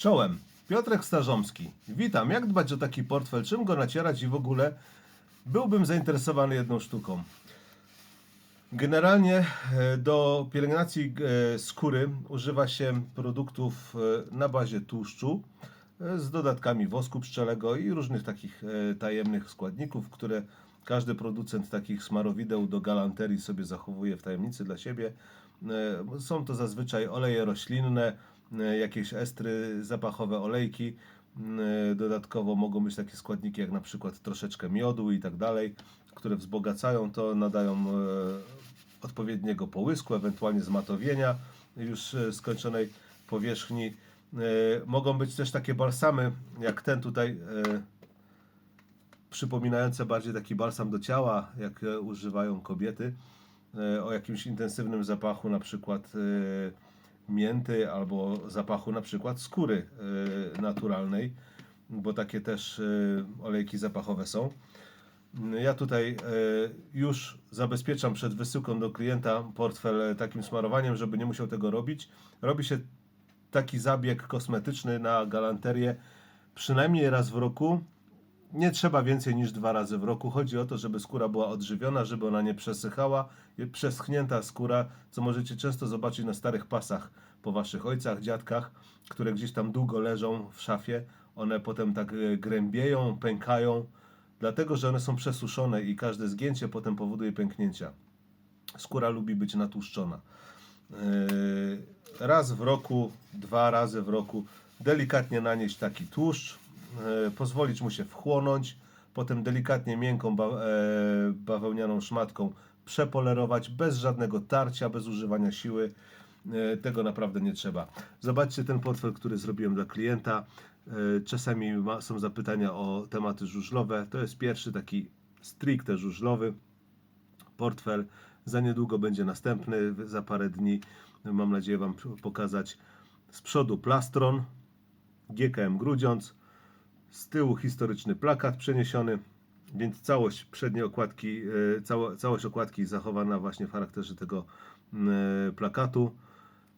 Czołem. Piotrek Starzomski. Witam. Jak dbać o taki portfel? Czym go nacierać i w ogóle byłbym zainteresowany jedną sztuką. Generalnie e, do pielęgnacji e, skóry używa się produktów e, na bazie tłuszczu z dodatkami wosku pszczelego i różnych takich tajemnych składników, które każdy producent takich smarowideł do galanterii sobie zachowuje w tajemnicy dla siebie. Są to zazwyczaj oleje roślinne, jakieś estry zapachowe, olejki. E, Dodatkowo mogą być takie składniki jak na przykład troszeczkę miodu i tak dalej, które wzbogacają to, nadają e, odpowiedniego połysku, ewentualnie zmatowienia już e, skończonej powierzchni. E, Mogą być też takie balsamy, jak ten tutaj, e, przypominające bardziej taki balsam do ciała, jak e, używają kobiety, e, o jakimś intensywnym zapachu, na przykład e, mięty albo zapachu na przykład skóry e, naturalnej, bo takie też e, olejki zapachowe są. Ja tutaj e, już zabezpieczam przed wysyłką do klienta portfel e, takim smarowaniem, żeby nie musiał tego robić. Robi się taki zabieg kosmetyczny na galanterię przynajmniej raz w roku. Nie trzeba więcej niż dwa razy w roku. Chodzi o to, żeby skóra była odżywiona, żeby ona nie przesychała. Przeschnięta skóra, co możecie często zobaczyć na starych pasach po waszych ojcach, dziadkach, które gdzieś tam długo leżą w szafie. One potem tak e, grębieją, pękają, dlatego że one są przesuszone i każde zgięcie potem powoduje pęknięcia. Skóra lubi być natłuszczona. Yy, Raz w roku, dwa razy w roku delikatnie nanieść taki tłuszcz, pozwolić mu się wchłonąć, potem delikatnie miękką e, bawełnianą szmatką przepolerować bez żadnego tarcia, bez używania siły. Yy, Tego naprawdę nie trzeba. Zobaczcie ten portfel, który zrobiłem dla klienta. Czasami są zapytania o tematy żużlowe. To jest pierwszy taki stricte żużlowy portfel. Za niedługo będzie następny, za parę dni. Mam nadzieję Wam pokazać. Z przodu plastron, GKM Grudziądz, z tyłu historyczny plakat przeniesiony, więc całość przedniej okładki, e, cała, całość okładki zachowana właśnie w charakterze tego e, plakatu,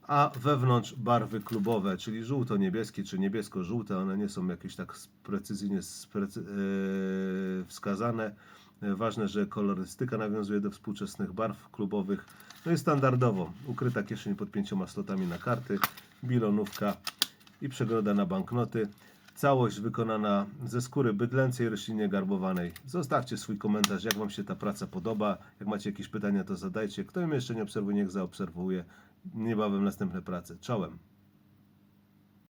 a wewnątrz barwy klubowe, czyli żółto-niebieskie czy niebiesko-żółte, one nie są jakieś tak precyzyjnie e, wskazane. Ważne, że kolorystyka nawiązuje do współczesnych barw klubowych. No i standardowo ukryta kieszeń pod pięcioma slotami na karty, bilonówka i przegroda na banknoty. Całość wykonana ze skóry bydlęcej roślinie garbowanej. Zostawcie swój komentarz, jak Wam się ta praca podoba. Jak macie jakieś pytania, to zadajcie. Kto mnie jeszcze nie obserwuje, niech zaobserwuje. Niebawem następne prace. Czołem.